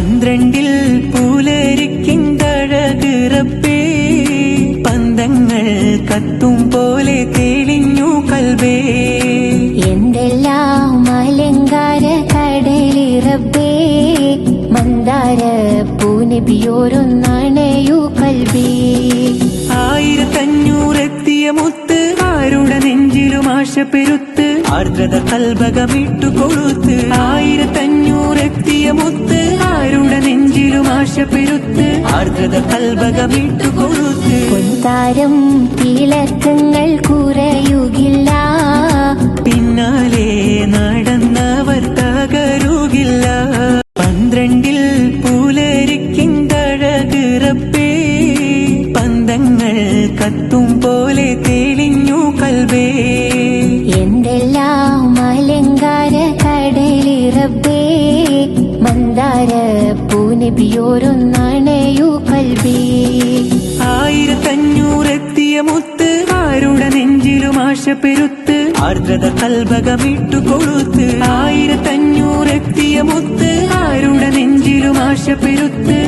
പന്ത്രണ്ടിൽ പൂലരിക്കിന്തഴകിറപ്പേ പന്തങ്ങൾ കത്തും പോലെ തെളിഞ്ഞു കൽവേ. എന്തെല്ലാം അലങ്കാര കടലിറപ്പേ. മന്ദാര പൂനബിയോരൊന്നണയു കൽവേ. ആയിരത്തഞ്ഞൂറെത്തിയ മുത്ത് ആരുടെ നെഞ്ചിലും ആശ പെരുത്ത്. ആർദ്രത കൽഭകമിട്ടു കൊടുത്ത് ആയിരത്തഞ്ഞൂറെത്തി ആശ പെരുത്ത് ആർദ്രത കൽവകമിട്ടു കൊഴുത്ത് പൊൻതാരം തിളക്കങ്ങൾ കുറയുകില്ല. പിന്നാലെ നടന്നവർ തകരുകില്ല. പന്ത്രണ്ടിൽ പൂലരിക്കിന്തഴകിറപ്പേ പന്തങ്ങൾ കത്തും പോലെ തെളിഞ്ഞു കൽവേ എന്തെല്ലാം അലങ്കാര കടലിറപ്പേ മന്ദാര നബിയോരൊന്നണയു കൽബി ആയിരത്തഞ്ഞൂറെത്തിയ മുത്ത് ആരുടെ നെഞ്ചിലും ആശ പെരുത്ത് ആർദ്രത കൽഭകമിട്ടു കൊടുത്ത് ആയിരത്തഞ്ഞൂറെത്തിയ മുത്ത് ആരുടെ നെഞ്ചിലും ആശ പെരുത്ത്